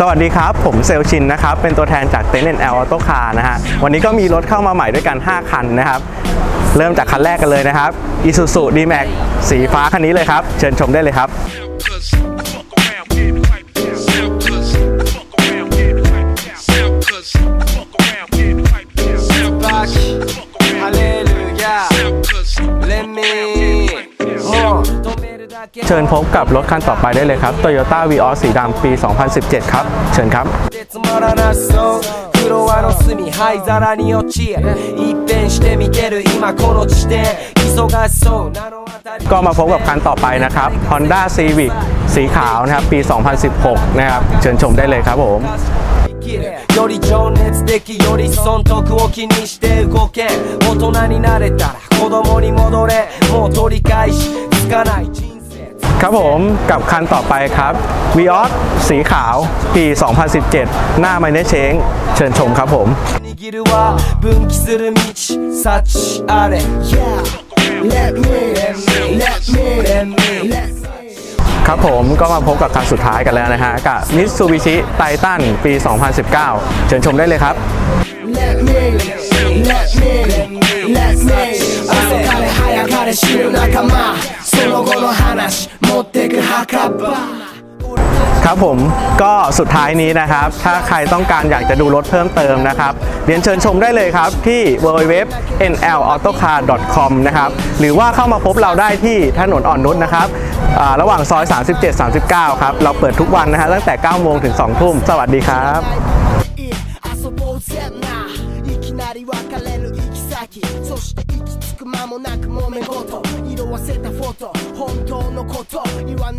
สวัสดีครับ ผมเซลชินนะครับ เป็นตัวแทนจากเต็นท์แอลออโต้คาร์นะฮะ วันนี้ก็มีรถเข้ามาใหม่ด้วยกัน 5 คันนะครับ เริ่มจากคันแรกกันเลยนะครับ Isuzu D-Max สีฟ้าคันนี้เลยครับ เชิญชมได้เลยครับ เชิญพบกับรถคันต่อไปได้เลยครับ Toyota Vios สีดำปี 2017 ครับ เชิญครับ でつまらなそうフロアの隅灰皿に落ち一変して見てる今この地点忙しそうなの当たり ก็มาพบกับคันต่อไปนะครับ Honda Civic สีขาวนะครับ ปี 2016 นะครับ เชิญชมได้เลยครับผม より情熱的より損得を気にして動けん大人になれたら子供に戻れもう取り返しつかない人生 ครับผมกับคันต่อไปครับ v ีออสสีขาว ปี 2017 หน้าไมเนเชงเชิญชมครับผมครับผมก็มาพบกับคันสุดท้ายกันแล้วนะฮะ กับ Mitsubishi Titan ปี 2019 เชิญชมได้เลยครับ 早かれ知る仲間その後の話持ってく墓場 ครับผมก็สุดท้ายนี้นะครับ ถ้าใครต้องการอยากจะดูรถเพิ่มเติมนะครับ เรียนเชิญชมได้เลยครับที่ www.nlautocar.com นะครับ หรือว่าเข้ามาพบเราได้ที่ถนนอ่อนนุชนะครับอ่าระหว่างซอย 37-39 ครับ เราเปิดทุกวันนะฮะตั้งแต่ 9 โมงถึง 2 ทุ่ม สวัสดีครับ 遊ぼうぜ ないきなり別れる行き先。そして行き着く間もなく揉め事。色あせたフォト。本当のこと。言わない。